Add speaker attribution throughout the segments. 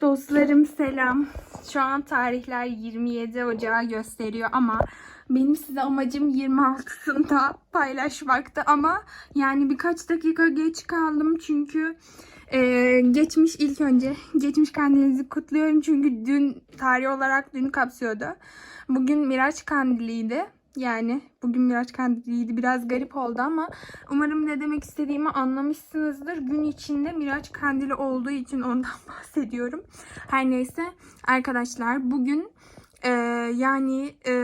Speaker 1: Dostlarım selam. Şu an tarihler 27 Ocağı gösteriyor ama benim size amacım 26'sında paylaşmaktı ama yani birkaç dakika geç kaldım çünkü e, geçmiş ilk önce geçmiş kandilinizi kutluyorum çünkü dün tarih olarak dün kapsıyordu. Bugün Miraç kandiliydi. Yani bugün Miraç kandiliydi. Biraz garip oldu ama umarım ne demek istediğimi anlamışsınızdır. Gün içinde Miraç kandili olduğu için ondan bahsediyorum. Her neyse arkadaşlar bugün e, yani e,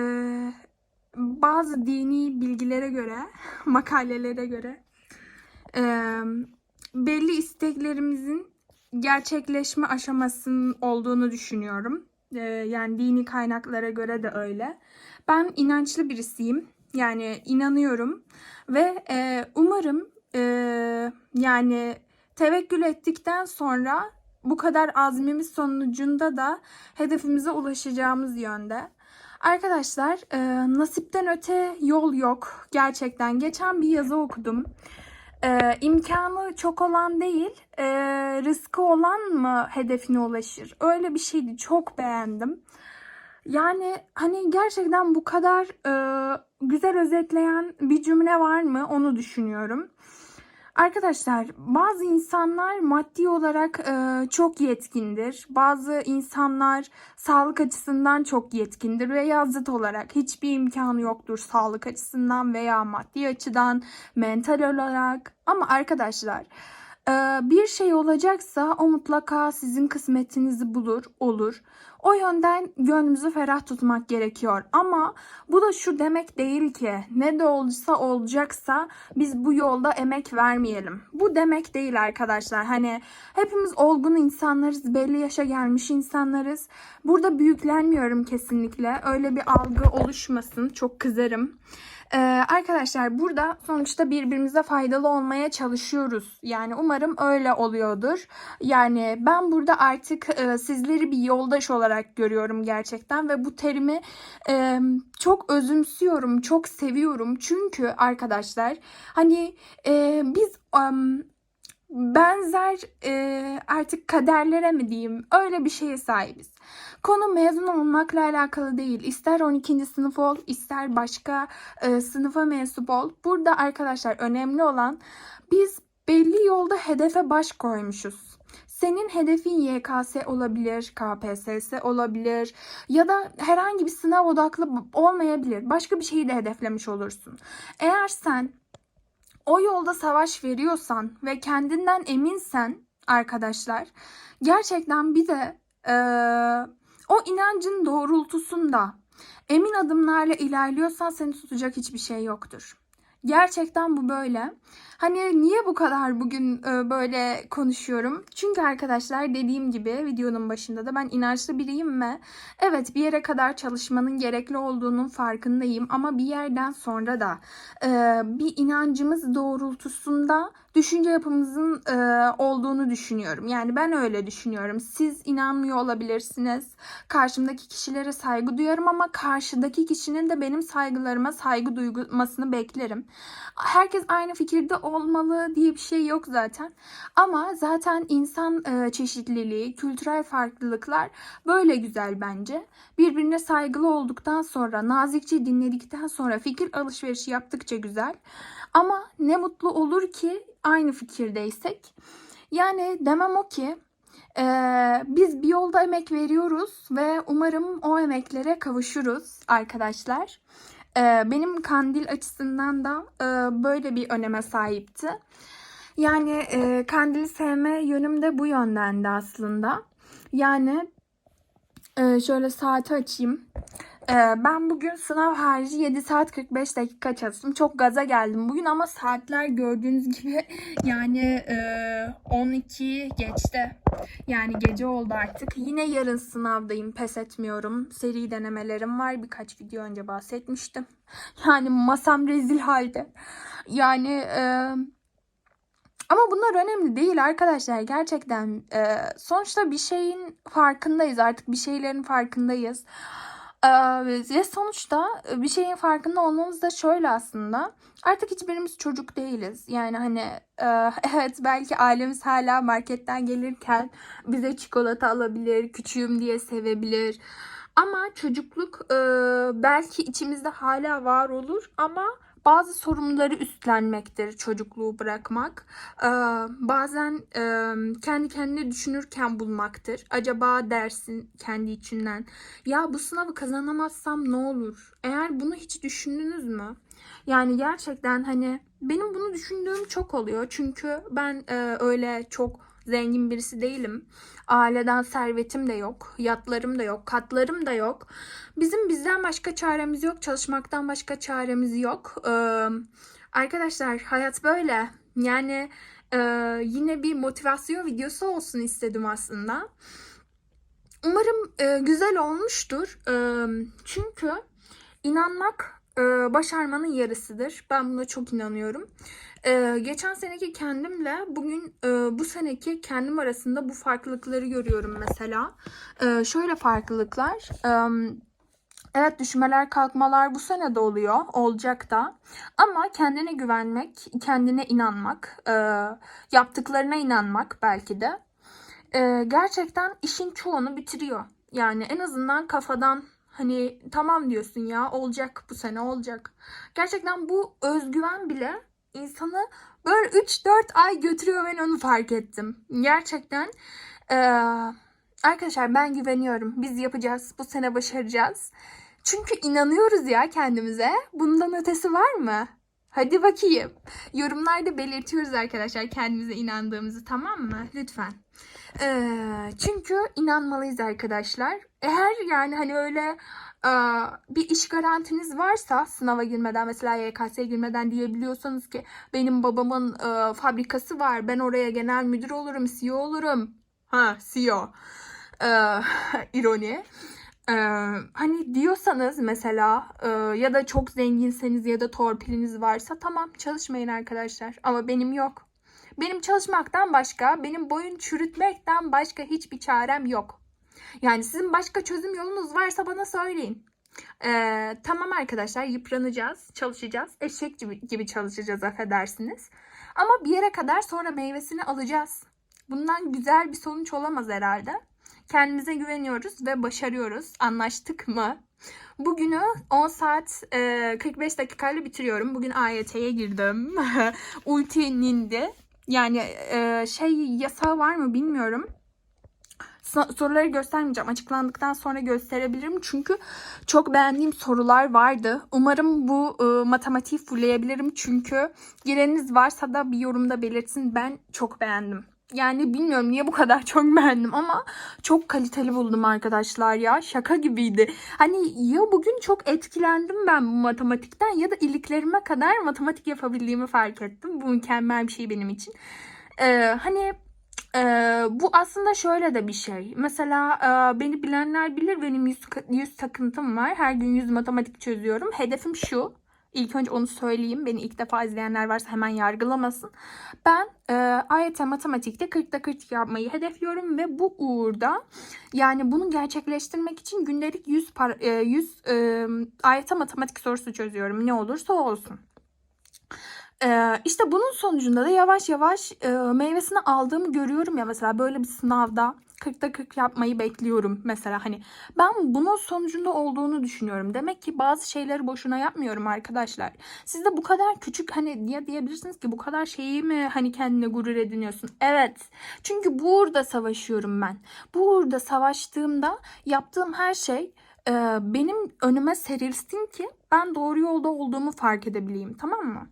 Speaker 1: bazı dini bilgilere göre, makalelere göre e, belli isteklerimizin gerçekleşme aşamasının olduğunu düşünüyorum. E, yani dini kaynaklara göre de öyle. Ben inançlı birisiyim. Yani inanıyorum ve e, umarım e, yani tevekkül ettikten sonra bu kadar azmimiz sonucunda da hedefimize ulaşacağımız yönde. Arkadaşlar e, nasipten öte yol yok gerçekten. Geçen bir yazı okudum. E, imkanı çok olan değil, e, rızkı olan mı hedefine ulaşır? Öyle bir şeydi. Çok beğendim. Yani hani gerçekten bu kadar e, güzel özetleyen bir cümle var mı onu düşünüyorum. Arkadaşlar bazı insanlar maddi olarak e, çok yetkindir. Bazı insanlar sağlık açısından çok yetkindir veya zıt olarak hiçbir imkanı yoktur sağlık açısından veya maddi açıdan, mental olarak. Ama arkadaşlar bir şey olacaksa o mutlaka sizin kısmetinizi bulur, olur. O yönden gönlümüzü ferah tutmak gerekiyor. Ama bu da şu demek değil ki ne de olursa olacaksa biz bu yolda emek vermeyelim. Bu demek değil arkadaşlar. Hani hepimiz olgun insanlarız, belli yaşa gelmiş insanlarız. Burada büyüklenmiyorum kesinlikle. Öyle bir algı oluşmasın. Çok kızarım. Ee, arkadaşlar burada sonuçta birbirimize faydalı olmaya çalışıyoruz. Yani umarım öyle oluyordur. Yani ben burada artık e, sizleri bir yoldaş olarak görüyorum gerçekten ve bu terimi e, çok özümsüyorum, çok seviyorum. Çünkü arkadaşlar hani e, biz benzer e, artık kaderlere mi diyeyim öyle bir şeye sahibiz. Konu mezun olmakla alakalı değil. İster 12. sınıf ol, ister başka e, sınıfa mensup ol. Burada arkadaşlar önemli olan biz belli yolda hedefe baş koymuşuz. Senin hedefin YKS olabilir, KPSS olabilir ya da herhangi bir sınav odaklı olmayabilir. Başka bir şeyi de hedeflemiş olursun. Eğer sen o yolda savaş veriyorsan ve kendinden eminsen arkadaşlar gerçekten bir de e, o inancın doğrultusunda emin adımlarla ilerliyorsan seni tutacak hiçbir şey yoktur. Gerçekten bu böyle. Hani niye bu kadar bugün e, böyle konuşuyorum? Çünkü arkadaşlar dediğim gibi videonun başında da ben inançlı biriyim ve evet bir yere kadar çalışmanın gerekli olduğunun farkındayım ama bir yerden sonra da e, bir inancımız doğrultusunda düşünce yapımızın e, olduğunu düşünüyorum. Yani ben öyle düşünüyorum. Siz inanmıyor olabilirsiniz. Karşımdaki kişilere saygı duyarım ama karşıdaki kişinin de benim saygılarıma saygı duymasını beklerim. Herkes aynı fikirde olmalı diye bir şey yok zaten. Ama zaten insan e, çeşitliliği, kültürel farklılıklar böyle güzel bence. Birbirine saygılı olduktan sonra, nazikçe dinledikten sonra fikir alışverişi yaptıkça güzel. Ama ne mutlu olur ki aynı fikirdeysek. Yani demem o ki e, biz bir yolda emek veriyoruz ve umarım o emeklere kavuşuruz arkadaşlar. E, benim kandil açısından da e, böyle bir öneme sahipti. Yani e, kandili sevme yönüm de bu yöndendi aslında. Yani e, şöyle saati açayım. Ee, ben bugün sınav harici 7 saat 45 dakika çalıştım. Çok gaza geldim bugün ama saatler gördüğünüz gibi yani e, 12 geçti. Yani gece oldu artık. Yine yarın sınavdayım. Pes etmiyorum. Seri denemelerim var. Birkaç video önce bahsetmiştim. Yani masam rezil halde. Yani e, ama bunlar önemli değil arkadaşlar. Gerçekten e, sonuçta bir şeyin farkındayız. Artık bir şeylerin farkındayız. Ve sonuçta bir şeyin farkında olmamız da şöyle aslında. Artık hiçbirimiz çocuk değiliz. Yani hani evet belki ailemiz hala marketten gelirken bize çikolata alabilir, küçüğüm diye sevebilir. Ama çocukluk belki içimizde hala var olur ama bazı sorumluları üstlenmektir çocukluğu bırakmak. Ee, bazen kendi kendine düşünürken bulmaktır. Acaba dersin kendi içinden. Ya bu sınavı kazanamazsam ne olur? Eğer bunu hiç düşündünüz mü? Yani gerçekten hani benim bunu düşündüğüm çok oluyor. Çünkü ben öyle çok zengin birisi değilim. Aileden servetim de yok, yatlarım da yok, katlarım da yok. Bizim bizden başka çaremiz yok, çalışmaktan başka çaremiz yok. Ee, arkadaşlar hayat böyle. Yani e, yine bir motivasyon videosu olsun istedim aslında. Umarım e, güzel olmuştur. E, çünkü inanmak e, başarmanın yarısıdır. Ben buna çok inanıyorum. E, geçen seneki kendimle bugün e, bu seneki kendim arasında bu farklılıkları görüyorum mesela. E, şöyle farklılıklar. Evet düşmeler kalkmalar bu sene de oluyor. Olacak da. Ama kendine güvenmek, kendine inanmak, e, yaptıklarına inanmak belki de. E, gerçekten işin çoğunu bitiriyor. Yani en azından kafadan Hani tamam diyorsun ya olacak bu sene olacak. Gerçekten bu özgüven bile insanı böyle 3-4 ay götürüyor ben onu fark ettim. Gerçekten ee, arkadaşlar ben güveniyorum. Biz yapacağız. Bu sene başaracağız. Çünkü inanıyoruz ya kendimize. Bundan ötesi var mı? Hadi bakayım. Yorumlarda belirtiyoruz arkadaşlar kendimize inandığımızı tamam mı? Lütfen. Ee, çünkü inanmalıyız arkadaşlar. Eğer yani hani öyle e, bir iş garantiniz varsa sınava girmeden mesela YKS'ye girmeden diyebiliyorsanız ki benim babamın e, fabrikası var. Ben oraya genel müdür olurum, CEO olurum. Ha CEO. Ee, ironi. Ee, hani diyorsanız mesela e, ya da çok zenginseniz ya da torpiliniz varsa tamam çalışmayın arkadaşlar. Ama benim yok. Benim çalışmaktan başka, benim boyun çürütmekten başka hiçbir çarem yok. Yani sizin başka çözüm yolunuz varsa bana söyleyin. Ee, tamam arkadaşlar yıpranacağız, çalışacağız. Eşek gibi, gibi çalışacağız affedersiniz. Ama bir yere kadar sonra meyvesini alacağız. Bundan güzel bir sonuç olamaz herhalde. Kendimize güveniyoruz ve başarıyoruz. Anlaştık mı? Bugünü 10 saat e, 45 dakikayla bitiriyorum. Bugün AYT'ye girdim. Ulti nindi. Yani e, şey yasağı var mı bilmiyorum. So- soruları göstermeyeceğim. Açıklandıktan sonra gösterebilirim. Çünkü çok beğendiğim sorular vardı. Umarım bu e, matematiği fullleyebilirim. Çünkü gireniniz varsa da bir yorumda belirtsin. Ben çok beğendim. Yani bilmiyorum niye bu kadar çok beğendim ama çok kaliteli buldum arkadaşlar ya. Şaka gibiydi. Hani ya bugün çok etkilendim ben bu matematikten ya da iliklerime kadar matematik yapabildiğimi fark ettim. Bu mükemmel bir şey benim için. Ee, hani e, bu aslında şöyle de bir şey. Mesela e, beni bilenler bilir benim yüz, yüz takıntım var. Her gün yüz matematik çözüyorum. Hedefim şu. İlk önce onu söyleyeyim. Beni ilk defa izleyenler varsa hemen yargılamasın. Ben e, AYT matematikte 40'ta 40 yapmayı hedefliyorum ve bu uğurda yani bunu gerçekleştirmek için gündelik 100 par, e, 100 e, AYT matematik sorusu çözüyorum. Ne olursa olsun. Ee, işte bunun sonucunda da yavaş yavaş e, meyvesini aldığımı görüyorum ya mesela böyle bir sınavda 40'ta 40 yapmayı bekliyorum mesela hani ben bunun sonucunda olduğunu düşünüyorum. Demek ki bazı şeyleri boşuna yapmıyorum arkadaşlar. Siz de bu kadar küçük hani diye diyebilirsiniz ki bu kadar şeyi mi hani kendine gurur ediniyorsun? Evet. Çünkü burada savaşıyorum ben. Burada savaştığımda yaptığım her şey e, benim önüme serilsin ki ben doğru yolda olduğumu fark edebileyim tamam mı?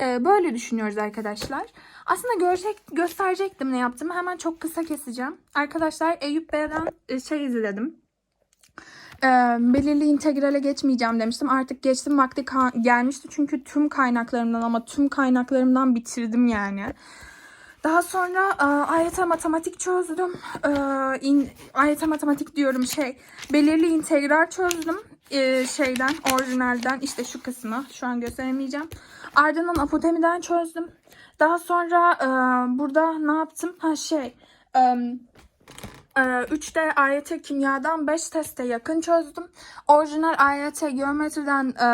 Speaker 1: E, böyle düşünüyoruz arkadaşlar. Aslında görecek, gösterecektim ne yaptığımı hemen çok kısa keseceğim. Arkadaşlar Eyüp Bey'den şey izledim. E, belirli integrale geçmeyeceğim demiştim. Artık geçtim vakti gelmişti çünkü tüm kaynaklarımdan ama tüm kaynaklarımdan bitirdim yani. Daha sonra e, AYT matematik çözdüm. E, in, matematik diyorum şey belirli integral çözdüm. E, şeyden orijinalden işte şu kısmı şu an gösteremeyeceğim. Ardından apotemiden çözdüm. Daha sonra e, burada ne yaptım? Ha şey e, 3'te AYT kimyadan 5 teste yakın çözdüm. Orijinal AYT geometriden e,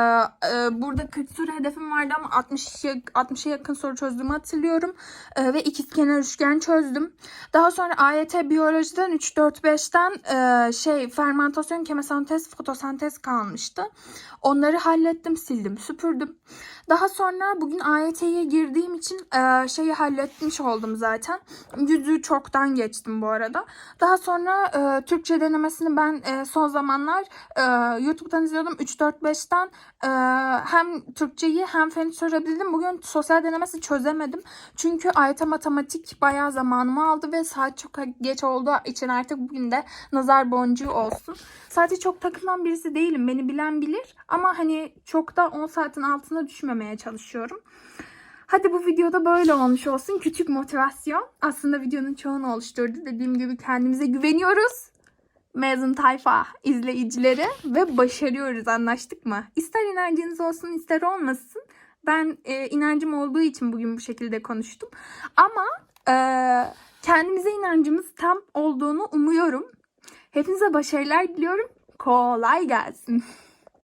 Speaker 1: e, burada 40 soru hedefim vardı ama 60 60'a yakın soru çözdüğümü hatırlıyorum. E, ve ikizkenar üçgen çözdüm. Daha sonra AYT biyolojiden 3 4 5'ten e, şey fermentasyon, kemosentez, fotosentez kalmıştı. Onları hallettim, sildim, süpürdüm. Daha sonra bugün AYT'ye girdiğim için şeyi halletmiş oldum zaten. Yüzü çoktan geçtim bu arada. Daha sonra e, Türkçe denemesini ben e, son zamanlar e, YouTube'dan izliyordum. 3-4-5'ten e, hem Türkçeyi hem feni çözebildim. Bugün sosyal denemesi çözemedim. Çünkü AYT matematik bayağı zamanımı aldı ve saat çok geç olduğu için artık bugün de nazar boncuğu olsun. Sadece çok takılan birisi değilim. Beni bilen bilir. Ama hani çok da 10 saatin altına düşmemeye çalışıyorum. Hadi bu videoda böyle olmuş olsun. Küçük motivasyon. Aslında videonun çoğunu oluşturdu. Dediğim gibi kendimize güveniyoruz. Mezun tayfa izleyicileri ve başarıyoruz anlaştık mı? İster inancınız olsun ister olmasın. Ben e, inancım olduğu için bugün bu şekilde konuştum. Ama e, kendimize inancımız tam olduğunu umuyorum. Hepinize başarılar diliyorum. Kolay gelsin.